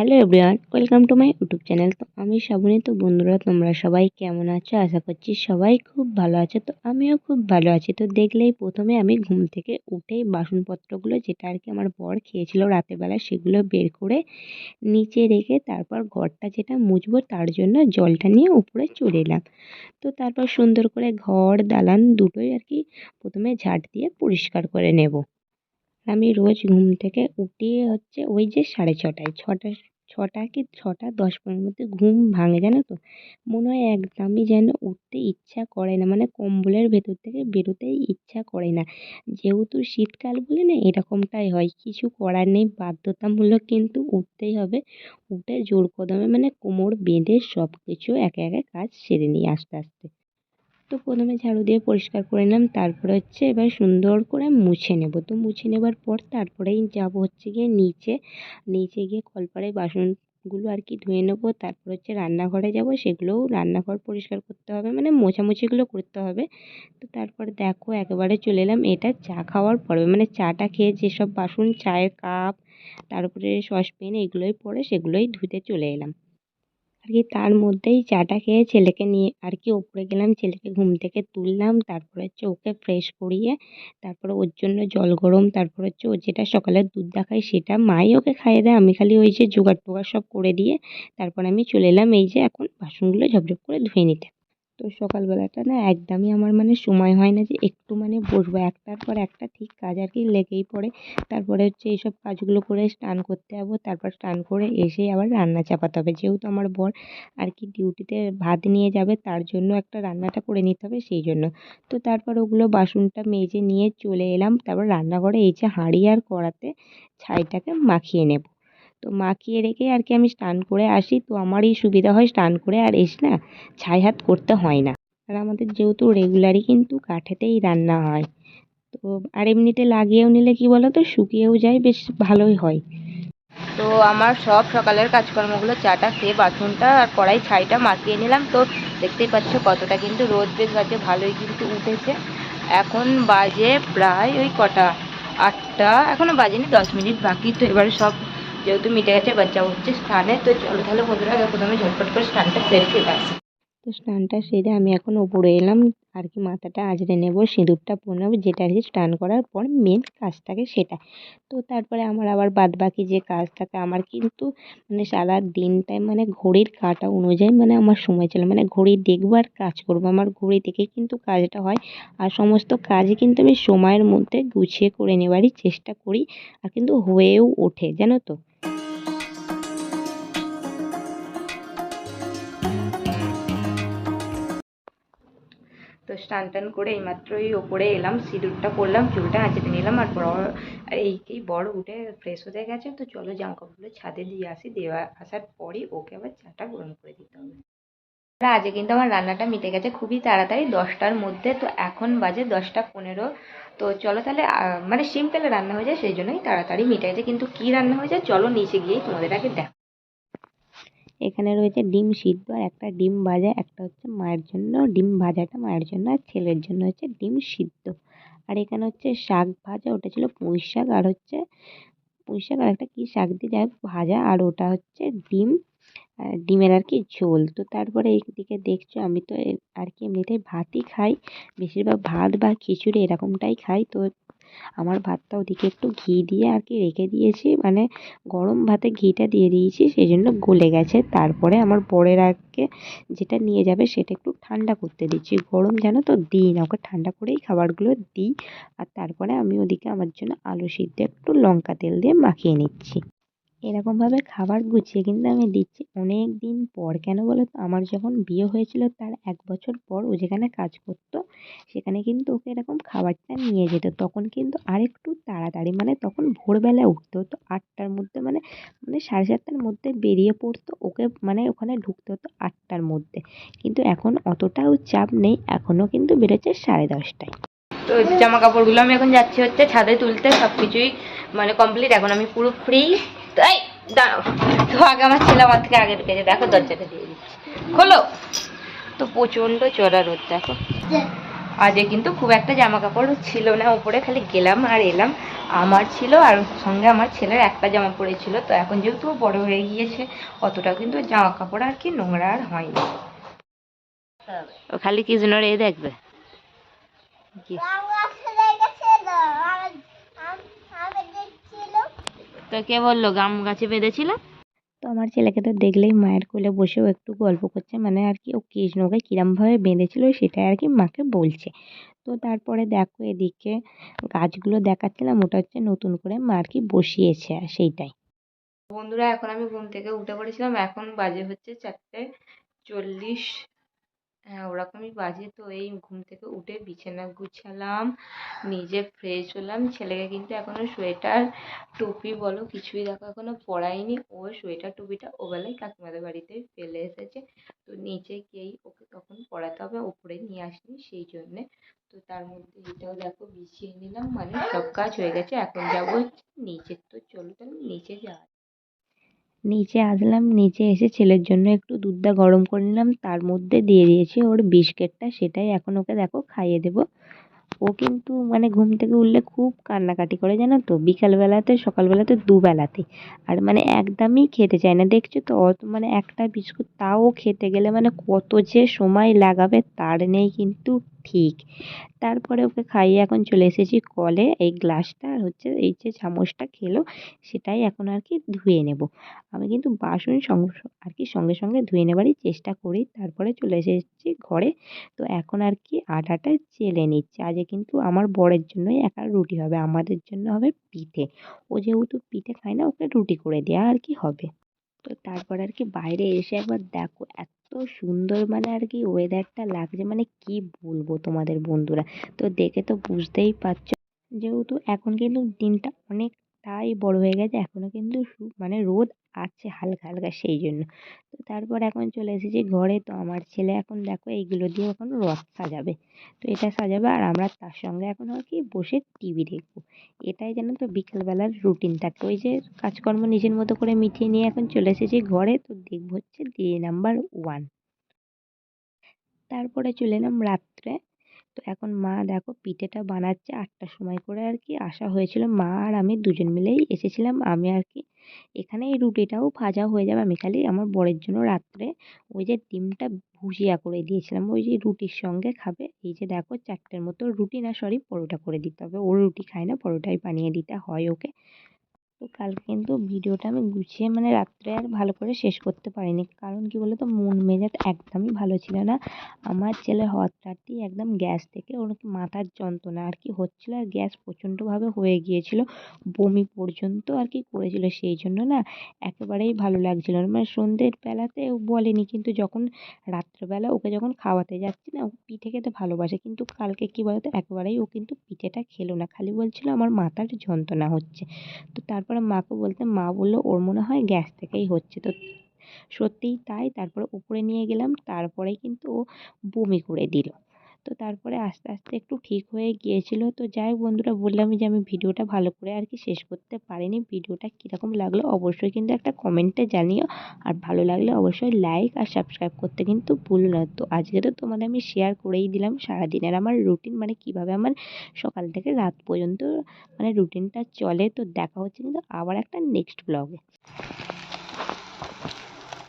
Hello everyone welcome to my YouTube channel তো আমি শ্রাবণী তো বন্ধুরা, তোমরা সবাই কেমন আছো? আশা করছি সবাই খুব ভালো আছে। তো আমিও খুব ভালো আছি। তো দেখলেই প্রথমে আমি ঘুম থেকে উঠেই বাসনপত্রগুলো, যেটা আর কি আমার বর খেয়েছিল রাতের বেলা, সেগুলো বের করে নিচে রেখে তারপর ঘরটা যেটা মুছবো, তার জন্য জলটা নিয়ে উপরে চলে এলাম। তো তারপর সুন্দর করে ঘর, দালান দুটোই আর কি প্রথমে ঝাঁট দিয়ে পরিষ্কার করে নেব। আমি রোজ ঘুম থেকে উঠি হচ্ছে ওই যে সাড়ে ছটায় ছটা ছটা কি ছটা, দশ পনেরোর মধ্যে ঘুম ভাঙে জানো তো? মনে হয় একদমই যেন উঠতে ইচ্ছা করে না মানে কম্বলের ভেতর থেকে বেরোতেই ইচ্ছা করে না। যেহেতু শীতকাল বলে না, এরকমটাই হয়। কিছু করার নেই, বাধ্যতামূলক কিন্তু উঠতেই হবে। উঠে জোর কদমে মানে কোমর বেঁধে সব কিছু একে একে কাজ সেরে নিই আস্তে আস্তে। তো প্রথমে ঝাড়ু দিয়ে পরিষ্কার করে নিলাম, তারপরে হচ্ছে এবার সুন্দর করে মুছে নেব। তো মুছে নেবার পর তারপরেই যাব হচ্ছে গিয়ে নিচে নিচে গিয়ে কলপাড়ে বাসনগুলো আর কি ধুয়ে নেব, তারপর হচ্ছে রান্নাঘরে যাব, সেগুলোও রান্নাঘর পরিষ্কার করতে হবে মানে মোছামুছিগুলো করতে হবে। তো তারপর দেখো একেবারে চলে এলাম, এটা চা খাওয়ার পর্বে মানে চাটা খেয়ে যেসব বাসন, চায়ের কাপ, তারপরে সসপ্যান, এগুলোই পড়ে সেগুলোই ধুতে চলে এলাম। আর কি তার মধ্যেই চা টা খেয়ে ছেলেকে নিয়ে আর কি ওপরে গেলাম, ছেলেকে ঘুম থেকে তুললাম, তারপরে হচ্ছে ওকে ফ্রেশ করিয়ে তারপরে ওর জন্য জল গরম, তারপর হচ্ছে ও যেটা সকালে দুধ দেখায় সেটা মাই ওকে খাইয়ে দেয়। আমি খালি ওই যে জোগাড় টোগাড় সব করে দিয়ে তারপর আমি চলে এলাম। এই যে এখন বাসনগুলো ঝপঝপ করে ধুয়ে নিতে। তো সকালবেলাটা না একদমই আমার মানে সময় হয় না যে একটু মানে বসবো। একটার পর একটা ঠিক কাজ আর কি লেগেই পড়ে। তারপরে হচ্ছে এইসব কাজগুলো করে স্নান করতে যাব। তারপর স্নান করে এসেই আবার রান্না চাপাতে হবে। যেহেতু আমার বর আর কি ডিউটিতে ভাত নিয়ে যাবে, তার জন্য একটা রান্নাটা করে নিতে হবে সেই জন্য। তো তারপর ওগুলো বাসনটা মেজে নিয়ে চলে এলাম। তারপর রান্নাঘরে এই যে হাঁড়ি আর কড়াতে ছাইটাকে মাখিয়ে নেব। তো মাখিয়ে রেখে আর কি আমি স্নান করে আসি। তো আমারই সুবিধা হয় স্নান করে আর এসে না ছাই হাত করতে হয় না। আর আমাদের যেহেতু রেগুলারই কিন্তু কাঠেতেই রান্না হয়। তো আর এমনিতে লাগিয়েও নিলে কি বলো তো শুকিয়েও যায়, বেশ ভালোই হয়। তো আমার সব সকালের কাজকর্মগুলো, চাটা খেয়ে বাসনটা আর কড়াই ছাইটা মাখিয়ে নিলাম। তো দেখতেই পাচ্ছ কতটা কিন্তু রোদ, বেশ গাছে ভালোই কিন্তু উঠেছে। এখন বাজে প্রায় ওই কটা আটটা এখনও বাজেনি দশ মিনিট বাকি। তো এবারে সব যেহেতু মিটে গেছে, বাচ্চা হচ্ছে স্নানে, তো চলো তাহলে বন্ধুরা প্রথমে ঝটপট করে স্নানটা সেরে চলে আসি। তো স্নানটা সেরে আমি এখন ওপরে এলাম, আর কি মাথাটা আঁচড়ে নেব, সিঁদুরটা পরে যেটা আর কি স্নান করার পর মেন কাজ থাকে সেটা। তো তারপরে আমার আবার বাদ বাকি যে কাজ থাকে, আমার কিন্তু মানে সারা দিনটাই মানে ঘড়ির কাটা অনুযায়ী মানে আমার সময় ছিল মানে ঘড়ি দেখব আর কাজ করব। আমার ঘড়ি দেখে কিন্তু কাজটা হয়, আর সমস্ত কাজই কিন্তু আমি সময়ের মধ্যে গুছিয়ে করে নেবারই চেষ্টা করি, আর কিন্তু হয়েও ওঠে, জানো তো? তো স্নান টান করে এইমাত্রই ওপরে এলাম, সিঁদুরটা পরলাম, চুলটা আঁচড়ে নিলাম, আর বড় এইকেই বড় উঠে ফ্রেশ হতে গেছে। তো চলো জামা কাপড়গুলো ছাদে দিয়ে আসি, দেওয়া আসার পরই ওকে আবার চাটা গরম করে দিতে হবে। আজকে কিন্তু আমার রান্নাটা মিটে গেছে খুবই তাড়াতাড়ি, দশটার মধ্যে, তো এখন বাজে দশটা পনেরো। তো চলো তাহলে মানে সিম্পল রান্না হয়ে যায়, সেই জন্যই তাড়াতাড়ি মিটে গেছে। কিন্তু কী রান্না হয়ে যায়, চলো নিচে গিয়েই তোমাদের আগে দেখ এখানে রয়েছে ডিম সিদ্ধ আর একটা ডিম ভাজা, একটা হচ্ছে মায়ের জন্য ডিম ভাজাটা মায়ের জন্য আর ছেলের জন্য হচ্ছে ডিম সিদ্ধ। আর এখানে হচ্ছে শাক ভাজা, ওটা ছিল পুঁই শাক আর হচ্ছে পুঁই শাক আর একটা কী শাক দিয়ে যাই ভাজা আর ওটা হচ্ছে ডিম ডিমের আর কি ঝোল। তো তারপরে এইদিকে দেখছ আমি তো আর কি এমনিতেই ভাতই খাই, বেশিরভাগ ভাত বা খিচুড়ি এরকমটাই খাই। তো আমার ভাতটা ওদিকে একটু ঘি দিয়ে আর কি রেখে দিয়েছি মানে গরম ভাতে ঘিটা দিয়ে দিয়েছি সেই জন্য গলে গেছে। তারপরে আমার পরের আগে যেটা নিয়ে যাবে সেটা একটু ঠান্ডা করতে দিচ্ছি। গরম যেন তো দিই না, ওকে ঠান্ডা করেই খাবারগুলো দিই। আর তারপরে আমি ওদিকে আমার জন্য আলু সিদ্ধ একটু লঙ্কা তেল দিয়ে মাখিয়ে নিচ্ছি। এরকমভাবে খাবার গুছিয়ে কিন্তু আমি দিচ্ছি। অনেক দিন পর কেন বলো তো? আমার যখন বিয়ে হয়েছিল তার এক বছর পর ও যেখানে কাজ করতো, সেখানে কিন্তু ওকে এরকম খাবারটা নিয়ে যেত। তখন কিন্তু আরেকটু তাড়াতাড়ি মানে তখন ভোরবেলা উঠতে। হতো আটটার মধ্যে মানে মানে সাড়ে সাতটার মধ্যে বেরিয়ে পড়তো। ওকে মানে ওখানে ঢুকতে হতো আটটার মধ্যে। কিন্তু এখন অতটাও চাপ নেই। এখনও কিন্তু বেরোচ্ছে সাড়ে দশটায়। তো জামা কাপড়গুলো আমি এখন যাচ্ছি হচ্ছে ছাদে তুলতে। সব কিছুই মানে কমপ্লিট এখন আমি পুরো ফ্রি তাই দাঁড়াও। আগে আমার ছেলে আমার থেকে আগে ঢুকেছে দেখো, দরজাটা দিয়ে দিচ্ছি। খোলো। তো প্রচণ্ড চড়া রোদ, দেখো। কিন্তু খুব একটা জামা কাপড় ছিল না, উপরে খালি গেলাম আর এলাম। আমার ছিল আর সঙ্গে আমার ছেলের একটা জামা পড়েছিল, তো এখন যেহেতু বড় হয়ে গিয়েছে অতটা কিন্তু জামা কাপড় আর কি নোংরা আর হয়নি। খালি কি জন্য এ দেখবে? কি? তো কে বলল গাম গাছে বেঁধেছিল? তো আমার ছেলেকে তো দেখলেই মায়ের কোলে বসেও একটু গল্প করছে মানে আর কি ও কৃষ্ণকে কিরমভাবে বেঁধেছিল সেটাই আর কি মাকে বলছে। তো তারপরে দেখো এদিকে গাছগুলো দেখাচ্ছিলাম ওটা হচ্ছে নতুন করে মা আর কি বসিয়েছে আর সেইটাই। বন্ধুরা এখন আমি ঘুম থেকে উঠে পড়েছিলাম এখন বাজে হচ্ছে চারটে চল্লিশ হ্যাঁ ওরকমই বাজে তো এই ঘুম থেকে উঠে বিছানা গুছালাম, নিজে ফ্রেশ হলাম। ছেলেকে কিন্তু এখনও সোয়েটার, টুপি বলো কিছুই দেখো, এখনও পরাইনি ও সোয়েটার, টুপিটা ওবেলায় কাকিমাদের বাড়িতে ফেলে এসেছে। তো নিচে গিয়েই ওকে তখন পরাতে হবে ওপরে নিয়ে আসিনি সেই জন্যে। তো তার মধ্যে এটাও দেখো বিছিয়ে নিলাম মানে সব কাজ হয়ে গেছে। এখন যাব নিচে। তো চলো তাহলে নিচে যাওয়া নিচে আসলাম, নিচে এসে ছেলের জন্য একটু দুধটা গরম করে নিলাম। তার মধ্যে দিয়ে দিয়েছি ওর বিস্কিটটা, সেটাই এখন ওকে দেখো খাইয়ে দেবো। ও কিন্তু মানে ঘুম থেকে উঠলে খুব কান্নাকাটি করে, জানো তো? বিকালবেলাতে, সকালবেলাতে দুবেলাতে আর মানে একদমই খেতে চায় না। দেখছ তো? অত মানে একটা বিস্কুট তাও খেতে গেলে মানে কত যে সময় লাগাবে তার নেই কিন্তু ঠিক। তারপরে ওকে খাইয়ে এখন চলে এসেছি কলে। এই গ্লাসটা আর হচ্ছে এই যে চামচটা খেলো, সেটাই এখন আর কি ধুয়ে নেব। আমি কিন্তু বাসন আর কি সঙ্গে সঙ্গে ধুয়ে নেবারই চেষ্টা করি। তারপরে চলে এসেছি ঘরে। তো এখন আর কি আটাটা চেলে নিচ্ছি। আজকে কিন্তু আমার বরের জন্যই একা রুটি হবে, আমাদের জন্য হবে পিঠে। ও যেহেতু পিঠে খায় না, ওকে রুটি করে দেওয়া আর কি হবে। তো তারপর আর কি বাইরে এসে একবার দেখো, এত সুন্দর মানে আর কি ওয়েদারটা লাগছে। মানে কি বলব তোমাদের বন্ধুরা? তো দেখে তো বুঝতেই পারছ। যেহেতু এখন কিন্তু দিনটা অনেকটাই বড় হয়ে গেছে। এখনও কিন্তু মানে রোদ আছে হালকা হালকা সেই জন্য। তো তারপর এখন চলে এসেছি ঘরে। তো আমার ছেলে এখন দেখো এইগুলো দিয়ে এখন রথ সাজাবে। তো এটা সাজাবে আর আমরা তার সঙ্গে এখন আর কি বসে টিভি দেখব। এটাই জানো তো বিকেলবেলার রুটিন থাকে। ওই যে কাজকর্ম নিজের মতো করে মিটিয়ে নিয়ে এখন চলে এসেছি ঘরে। তো দেখব হচ্ছে ডে নাম্বার ওয়ান তারপরে চলে এলাম রাত্রে। তো এখন মা দেখো পিঠেটা বানাচ্ছে আটটার সময় করে আর কি। আসা হয়েছিল মা আর আমি দুজন মিলেই এসেছিলাম। আমি আর কি এখানে এই রুটিটাও ভাজা হয়ে যাবে। আমি খালি আমার বরের জন্য রাত্রে ওই যে ডিমটা ভুজিয়া করে দিয়েছিলাম। ওই যে রুটির সঙ্গে খাবে। এই যে দেখো চারটের মতো রুটি না, সরি, পরোটা করে দিতে হবে। ও রুটি খায় না, পরোটাই বানিয়ে দিতে হয় ওকে। তো কালকে কিন্তু ভিডিওটা আমি গুছিয়ে মানে রাত্রে আর ভালো করে শেষ করতে পারিনি। কারণ কি বলতো? মন মেজাজ একদমই ভালো ছিল না। আমার ছেলে হঠাৎই একদম গ্যাস থেকে ওর মাথার যন্ত্রণা আর কি হচ্ছিল আর গ্যাস প্রচণ্ডভাবে হয়ে গিয়েছিল। বমি পর্যন্ত আর কি করেছিল। সেই জন্য না একেবারেই ভালো লাগছিল না। মানে সন্ধ্যের বেলাতে ও বলেনি কিন্তু যখন রাত্রেবেলা ওকে যখন খাওয়াতে যাচ্ছি না, ও পিঠে খেতে ভালোবাসে। কিন্তু কালকে কী বলতো? একেবারেই ও কিন্তু পিঠেটা খেলো না। খালি বলছিল আমার মাথার যন্ত্রণা হচ্ছে। তো তারপরে মাকে বলতে, মা বলল ওর মনে হয় গ্যাস থেকেই হচ্ছে। তো সত্যিই তাই, তারপরে উপরে নিয়ে গেলাম, তারপরে কিন্তু ও বমি করে দিল। তো তারপরে আস্তে আস্তে একটু ঠিক হয়ে গিয়েছিল। তো যাই বন্ধুরা বললামই যে আমি ভিডিওটা ভালো করে আর কি শেষ করতে পারিনি। ভিডিওটা কীরকম লাগল অবশ্যই কিন্তু একটা কমেন্টে জানিও। আর ভালো লাগলে অবশ্যই লাইক আর সাবস্ক্রাইব করতে কিন্তু ভুলো না। তো আজকে তো তোমাদের আমি শেয়ার করেই দিলাম সারাদিনের আমার রুটিন মানে কীভাবে আমার সকাল থেকে রাত পর্যন্ত মানে রুটিনটা চলে। তো দেখা হচ্ছে কিন্তু আবার একটা নেক্সট ব্লগে